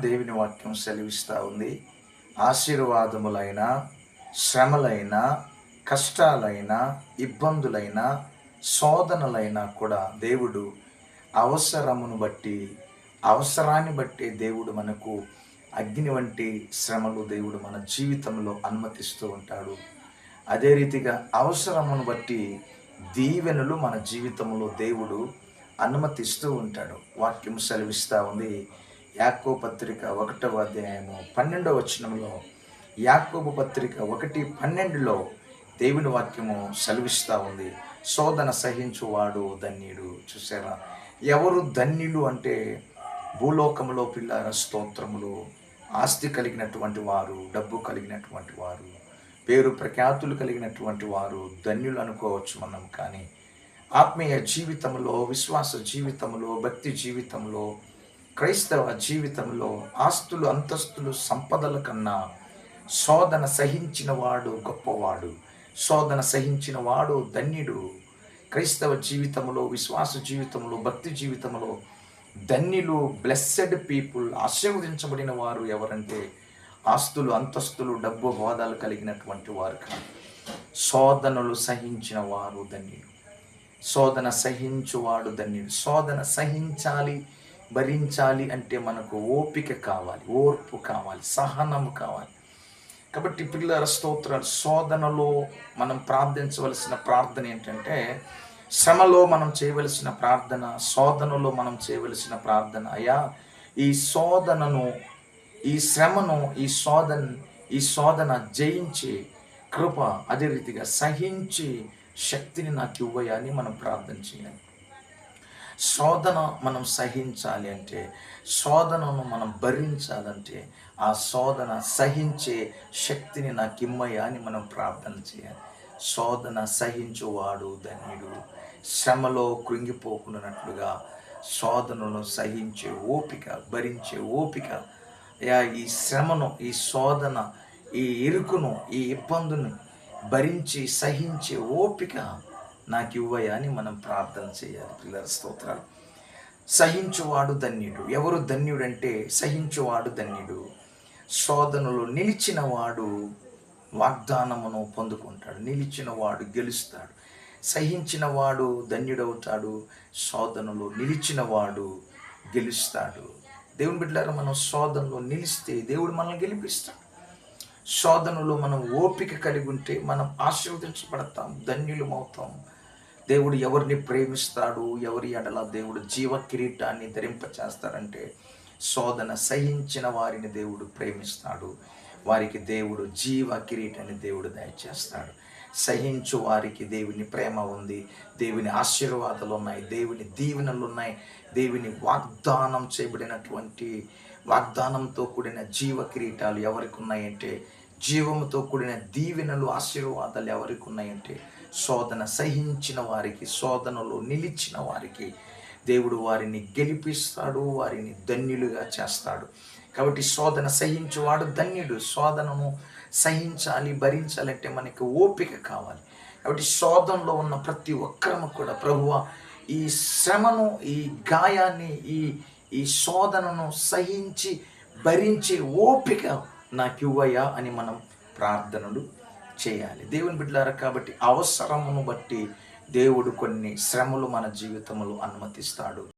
దేవుని వాక్యం సెలవిస్తూ ఉంది. ఆశీర్వాదములైన శ్రమలైన కష్టాలైన ఇబ్బందులైన శోధనలైనా కూడా దేవుడు అవసరమును బట్టి అవసరాన్ని బట్టి దేవుడు మనకు అగ్ని వంటి శ్రమలు దేవుడు మన జీవితంలో అనుమతిస్తూ ఉంటాడు. అదే రీతిగా అవసరమును బట్టి దీవెనలు మన జీవితంలో దేవుడు అనుమతిస్తూ ఉంటాడు. వాక్యం సెలవిస్తూ ఉంది. యాకో పత్రిక ఒకటవ అధ్యాయము పన్నెండవ వచనంలో యాకోబు పత్రిక ఒకటి పన్నెండులో దేవుని వాక్యము సెలవిస్తూ ఉంది. శోధన సహించువాడు ధన్యుడు. చూసారా? ఎవరు ధన్యులు అంటే భూలోకములో పిల్లల స్తోత్రములు ఆస్తి కలిగినటువంటి వారు డబ్బు కలిగినటువంటి వారు పేరు ప్రఖ్యాతులు కలిగినటువంటి వారు ధన్యులు అనుకోవచ్చు మనం కానీ ఆత్మీయ జీవితంలో విశ్వాస జీవితంలో భక్తి జీవితంలో క్రైస్తవ జీవితంలో ఆస్తులు అంతస్తులు సంపదల కన్నా శోధన సహించిన వాడు గొప్పవాడు. శోధన సహించిన వాడు ధన్యుడు. క్రైస్తవ జీవితంలో విశ్వాస జీవితంలో భక్తి జీవితంలో ధన్యులు బ్లెస్సెడ్ పీపుల్ ఆశీర్వదించబడిన వారు ఎవరంటే ఆస్తులు అంతస్తులు డబ్బు హోదాలు కలిగినటువంటి వారు కాదు. శోధనలు సహించిన వారు ధన్యుడు శోధన సహించువాడు ధన్యుడు. శోధన సహించాలి భరించాలి అంటే మనకు ఓపిక కావాలి ఓర్పు కావాలి సహనం కావాలి. కాబట్టి పిల్లల స్తోత్రాలు శోధనలో మనం ప్రార్థించవలసిన ప్రార్థన ఏంటంటే శ్రమలో మనం చేయవలసిన ప్రార్థన శోధనలో మనం చేయవలసిన ప్రార్థన. అయ్యా ఈ శోధనను ఈ శ్రమను ఈ శోధన ఈ శోధన జయించి కృప అదే రీతిగా సహించి శక్తిని నాకు ఇవ్వయా అని మనం ప్రార్థన చేయాలి. శోధన మనం సహించాలి అంటే శోధనను మనం భరించాలంటే ఆ శోధన సహించే శక్తిని నాకు ఇమ్మయ్యా అని మనం ప్రార్థన చేయాలి. శోధన సహించువాడు ధన్యుడు. శ్రమలో కృంగిపోకున్నట్లుగా శోధనను సహించే ఓపిక భరించే ఓపిక. యా ఈ శ్రమను ఈ శోధన ఈ ఇరుకును ఈ ఇబ్బందును భరించి సహించే ఓపిక నాకు ఇవ్వయా అని మనం ప్రార్థన చేయాలి పిల్లల స్తోత్రాలు. సహించువాడు ధన్యుడు. ఎవరు ధన్యుడంటే సహించువాడు ధన్యుడు. శోధనలో నిలిచిన వాడు వాగ్దానమును పొందుకుంటాడు. నిలిచిన వాడు గెలుస్తాడు. సహించిన వాడు ధన్యుడవుతాడు. శోధనలో నిలిచిన వాడు గెలుస్తాడు. దేవుని బిడ్డలారా మనం శోధనలో నిలిస్తే దేవుడు మనల్ని గెలిపిస్తాడు. శోధనలో మనం ఓపిక కలిగి ఉంటే మనం ఆశీర్వదించబడతాం. ధన్యులం అవుతాం. దేవుడు ఎవరిని ప్రేమిస్తాడు? ఎవరి ఎడల దేవుడు జీవ కిరీటాన్ని ధరింపచేస్తాడంటే శోధన సహించిన వారిని దేవుడు ప్రేమిస్తాడు. వారికి దేవుడు జీవ కిరీటాన్ని దేవుడు దయచేస్తాడు. సహించు వారికి దేవుని ప్రేమ ఉంది. దేవుని ఆశీర్వాదాలు ఉన్నాయి. దేవుని దీవెనలు ఉన్నాయి. దేవుని వాగ్దానం చేయబడినటువంటి వాగ్దానంతో కూడిన జీవ కిరీటాలు ఎవరికి ఉన్నాయంటే జీవముతో కూడిన దీవెనలు ఆశీర్వాదాలు ఎవరికి ఉన్నాయంటే శోధన సహించిన వారికి శోధనలో నిలిచిన వారికి. దేవుడు వారిని గెలిపిస్తాడు వారిని ధన్యులుగా చేస్తాడు. కాబట్టి శోధన సహించువాడు ధన్యుడు. శోధనను సహించాలి భరించాలంటే మనకి ఓపిక కావాలి. కాబట్టి శోధనలో ఉన్న ప్రతి ఒక్కరము కూడా ప్రభువ ఈ శ్రమను ఈ గాయాన్ని ఈ ఈ శోధనను సహించి భరించే ఓపిక నాకు ఇవ్వయా అని మనం ప్రార్థనలు చేయాలి. దేవుని బిడ్డలారా కాబట్టి అవసరమును బట్టి దేవుడు కొన్ని శ్రమలు మన జీవితంలో అనుమతిస్తాడు.